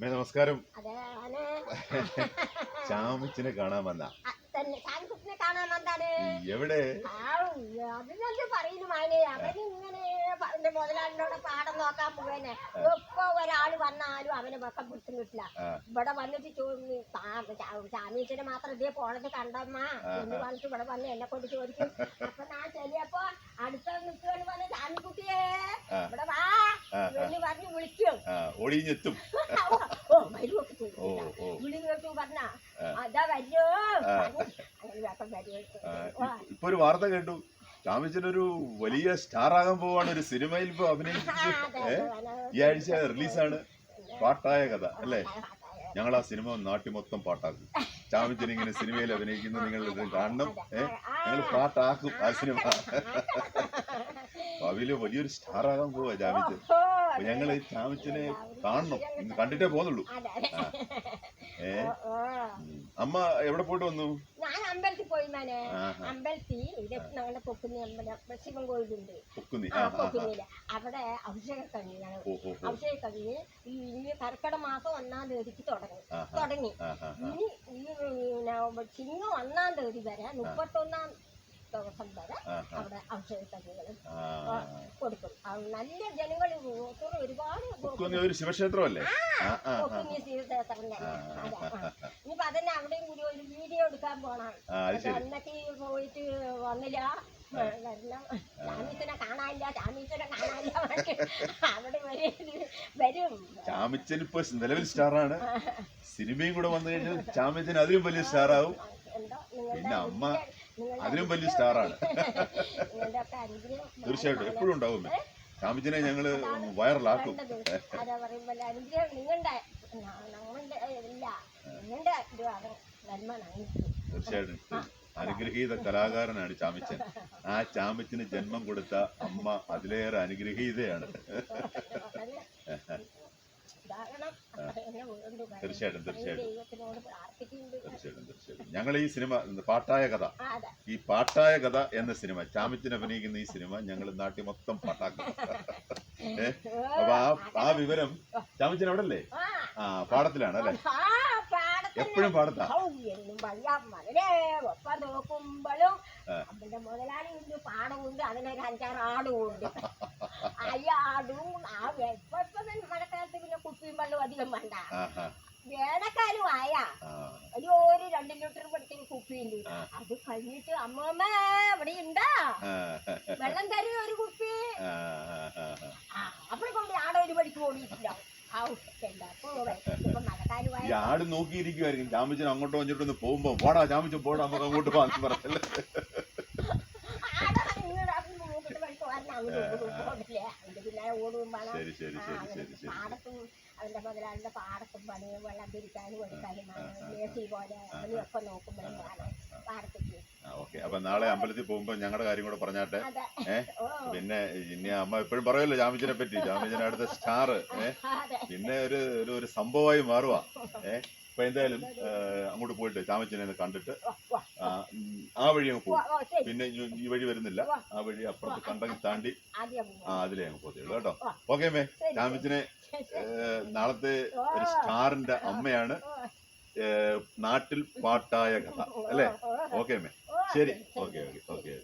അമ്മേ നമസ്കാരം. ചാമിച്ചിനെ കാണാൻ വന്ന. എവിടെ? മുതലാളിനോട് പാടം നോക്കാൻ പോവേനെ. ഇപ്പൊ ഒരാൾ വന്നാലും അവന് വെക്കം പിടിച്ചു കിട്ടില്ല ഇവിടെ വന്നിട്ട് ചാമീച്ചനെ മാത്രം ഇതേ പോണത് കണ്ടമ്മ. എന്ന് പറഞ്ഞിട്ട് ഇവിടെ വന്ന് എന്നെ കൊണ്ട് ചോദിക്കും. അപ്പൊ ഞാൻ ചെല്ലിയപ്പോ അടുത്ത നിൽക്കുകയാണ് പറഞ്ഞ ചാമിക്കുട്ടിയേ. ഇവിടെ വാ. എന്ന് പറഞ്ഞ് വിളിക്കും. ഒളിഞ്ഞെത്തും. ഓ വിളി കേട്ടു. പറഞ്ഞ അതാ വരൂ. ഇപ്പ- ഒരു വാർത്ത കേട്ടു. ചാമിച്ചനൊരു വലിയ സ്റ്റാർ ആകാൻ പോവാണ് ഒരു സിനിമയിൽ ഇപ്പൊ അഭിനയിച്ചു. ഈ ആഴ്ച റിലീസാണ്. പാട്ടായ കഥ അല്ലേ? ഞങ്ങൾ ആ സിനിമ നാട്ടി മൊത്തം പാട്ടാക്കും. ചാമിച്ചൻ ഇങ്ങനെ സിനിമയിൽ അഭിനയിക്കുന്നത് നിങ്ങൾ കാണണം ഏ? ഞങ്ങൾ പാട്ടാക്കും ആ സിനിമ. ഭാവിയിൽ വലിയൊരു സ്റ്റാറാകാൻ പോവാ ചാമിച്ചൻ ഞങ്ങൾ ചാമിച്ചനെ കാണണം. ഇന്ന് കണ്ടിട്ടേ അതെ. ഏ. അമ്മ എവിടെ പോയിട്ട് വന്നു? ഞാൻ അമ്പലത്തിൽ ഇത് ഞങ്ങളുടെ പൊക്കുന്നി അമ്പലം ശിവൻ കോയിലുണ്ട് ആ പൊക്കുന്നില്ല അവിടെ അഭിഷേക കഴിഞ്ഞാണ് അഭിഷേക കഴിഞ്ഞ് ഈ ഇനി കർക്കിടക മാസം ഒന്നാം തീയതിക്ക് തുടങ്ങി. തുടങ്ങി. ഇനി ഈ ചിങ്ങം ഒന്നാം തീയതി വരെ മുപ്പത്തൊന്നാം ദിവസം വരെ. അവിടെ ആ. കൊടുക്കും. നല്ല ജനങ്ങൾ ഒരുപാട് ഒരു ശിവക്ഷേത്രമല്ലേ? തന്നെ. ഇനിയിപ്പോ അതന്നെ അവിടെയും കൂടി ഒരു വീഡിയോ എടുക്കാൻ പോണം അന്നൊക്കെ പോയിട്ട് വന്നില്ല. വരണം. ചാമീച്ചനെ കാണാനില്ല ചാമീച്ചനെ കാണാനില്ല പറഞ്ഞിട്ട് അവിടെ വരെ ചാമിച്ചൻ ഇപ്പൊ നിലവിൽ സ്റ്റാറാണ്. സിനിമയും കൂടെ വന്നു കഴിഞ്ഞാൽ ചാമിച്ചൻ അതിലും വലിയ സ്റ്റാർ ആവും പിന്നെ അമ്മ അതിലും വലിയ സ്റ്റാറാണ് തീർച്ചയായിട്ടും എപ്പോഴും ഉണ്ടാവും രാമജിനെ ഞങ്ങൾ വൈറലാക്കും വേണ്ടത്. അതാ പറയുമ്പോ അനുഗ്രഹം നിങ്ങളുടെ നമ്മളുടെ ഇല്ല നിങ്ങളുടെ ഇത് അത് നന്മ തീർച്ചയായിട്ടും അനുഗ്രഹീത കലാകാരനാണ് ചാമിച്ചൻ ആ ചാമിച്ചന് ജന്മം കൊടുത്ത അമ്മ അതിലേറെ അനുഗ്രഹീതയാണ്. തീർച്ചയായിട്ടും തീർച്ചയായിട്ടും ദൈവത്തിനോട് പ്രാർത്ഥിക്കുന്നുണ്ട് തീർച്ചയായിട്ടും തീർച്ചയായിട്ടും ഞങ്ങൾ ഈ സിനിമ പാട്ടായ കഥ? ഈ പാട്ടായ കഥ എന്ന സിനിമ ചാമിച്ചൻ അഭിനയിക്കുന്ന ഈ സിനിമ ഞങ്ങൾ നാട്ടിൽ മൊത്തം പാട്ടാക്കും? അപ്പൊ ആ ആ വിവരം ചാമിച്ചൻ അവിടെ അല്ലേ ആ, പാടത്തിലാണ് അല്ലേ. എപ്പോഴും പാടത്താ? നോക്കുമ്പോഴും മുതലാളി ഉണ്ട് പാടമുണ്ട് അതിനൊരു അഞ്ചാറ് ആടും ഉണ്ട് ഈ ആടും ആ ഇപ്പൊ മഴക്കാലത്ത് പിന്നെ കുപ്പിയും വെള്ളം അധികം വേണ്ട. വേനൽക്കാലം ആയാ ആ ഒരു ഒരു രണ്ട് ലിറ്റർ പഠിക്കുന്ന കുപ്പിയുണ്ട് ആ. അത് കഴിഞ്ഞിട്ട് അമ്മമ്മ ഇവിടെ ഉണ്ടാ വെള്ളം തരും ഒരു കുപ്പി. അവിടെ കൊണ്ട് ആടെ ഒരു പടിക്ക് ഓടിയിട്ടില്ല. ആട് നോക്കിയിരിക്കുവായിരിക്കും. ചാമ്പിച്ചൻ അങ്ങോട്ടോ ഇങ്ങോട്ടോ ഒന്ന് പോകുമ്പോ പോടാ ചാമിച്ചൻ പോടാ നമുക്ക് അങ്ങോട്ട് പോകാൻ പറഞ്ഞല്ലേ ആടെ ഇങ്ങട് അത് മൂക്കിട്ട് വഴിക്ക് വരണം. അങ്ങോട്ട് ഇങ്ങോട്ട് ഓടില്ലേ. അതിന്റെ പിന്നാലെ ഓടും വേണം. ശരി ശരി ശരി ശരി ശരി. പാടത്തും അവന്റെ മുതലാളിന്റെ പാടത്തും പണി വെള്ളം തിരിക്കാനും എടുക്കാനും മേസി പോലെ അവനെയൊക്കെ നോക്കുമ്പോഴാണ് പാടത്തേക്ക്. ഓക്കെ. അപ്പൊ നാളെ അമ്പലത്തിൽ പോകുമ്പോ ഞങ്ങളുടെ കാര്യം കൂടെ പറഞ്ഞാട്ടെ? ഏഹ് പിന്നെ ഇനി അമ്മ എപ്പോഴും പറയുമല്ലോ ജാമിച്ചനെ പറ്റി. ജാമിച്ചിനെ അടുത്ത സ്റ്റാർ ഏഹ് പിന്നെ ഒരു ഒരു സംഭവമായി മാറുക ഏ? അപ്പൊ എന്തായാലും അങ്ങോട്ട് പോയിട്ട് ചാമച്ചനെ ഒന്ന് കണ്ടിട്ട്. ആ, വഴി അങ്ങ് പോകും പിന്നെ ഈ- വഴി വരുന്നില്ല. ആ വഴി അപ്പുറത്ത് കണ്ടങ്ങി താണ്ടി ആ അതിലേ അങ്ങ് പോകത്തുള്ളൂ കേട്ടോ. ഓക്കെ മേ ചാമിച്ചിനെ. നാളത്തെ ഒരു സ്റ്റാറിന്റെ അമ്മയാണ് നാട്ടിൽ പാട്ടായ കഥ അല്ലേ? ഓക്കെ മേ ശരി. Okay okay okay